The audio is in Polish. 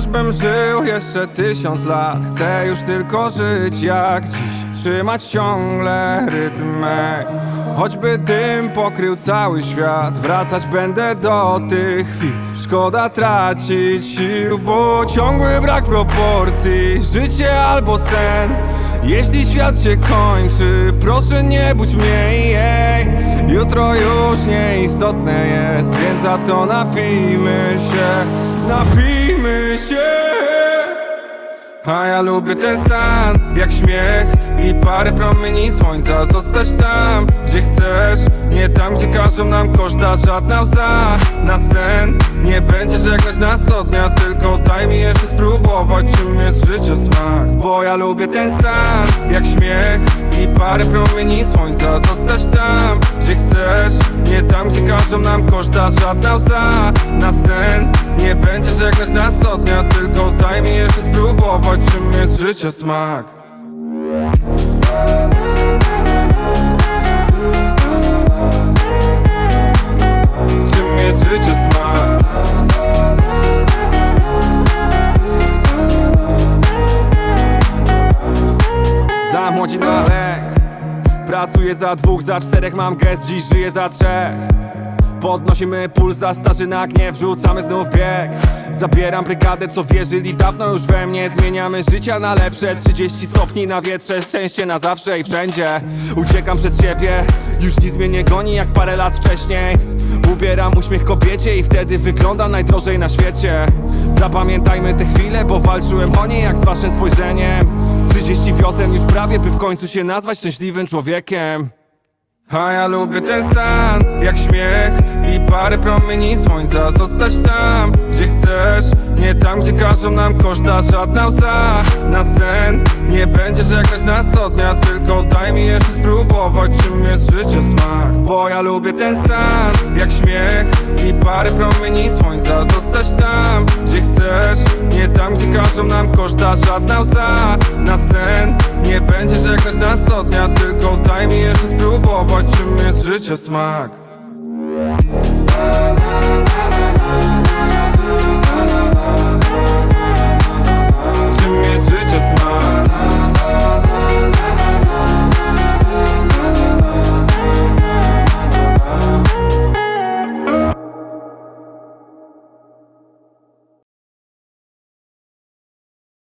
Choćbym żył jeszcze tysiąc lat Chcę już tylko żyć jak dziś. Trzymać ciągle rytm mej Choćby dym pokrył cały świat Wracać będę do tych chwil. Szkoda tracić sił Bo ciągły brak proporcji. Życie albo sen Jeśli świat się kończy Proszę nie budź mnie jej. Jutro już nieistotne jest Więc za to napijmy się Napijmy się. A ja lubię ten stan, jak śmiech i parę promieni słońca. Zostać tam, gdzie chcesz, nie tam, gdzie każą nam koszta żadna łza. Na sen nie będzie żegnać nas co dnia Tylko daj mi jeszcze czym jest życie smak Bo ja lubię ten stan, jak śmiech i parę promieni słońca. Zostać tam, gdzie chcesz, nie tam, gdzie każą nam koszta żadna łza. Na sen nie będzie żegnać nas dnia Tylko daj mi jeszcze spróbować, czym jest życie smak młodzi na Pracuję za dwóch, za czterech mam gest Dziś żyję za trzech. Podnosimy puls za starzy na gniew Wrzucamy znów bieg. Zabieram brygadę, co wierzyli dawno już we mnie. Zmieniamy życia na lepsze 30 stopni na wietrze Szczęście na zawsze i wszędzie. Uciekam przed siebie Już nic mnie nie goni jak parę lat wcześniej. Ubieram uśmiech kobiecie i wtedy wyglądam najdrożej na świecie. Zapamiętajmy te chwile, bo walczyłem o nie jak z waszym spojrzeniem 30 wiosen już prawie, by w końcu się nazwać szczęśliwym człowiekiem. A ja lubię ten stan, jak śmiech i parę promieni słońca. Zostać tam, gdzie chcesz, nie tam, gdzie każą nam koszta żadna łza. Na sen nie będzie żegnać nas co dnia Tylko daj mi jeszcze spróbować, czym jest życie smak. Bo ja lubię ten stan, jak śmiech i parę promieni słońca. Zostać tam, gdzie chcesz, nie tam, gdzie każą nam koszta żadna łza. Na nie będzie czegoś na sto dnia Tylko daj mi jeszcze spróbować Czym jest życie smak.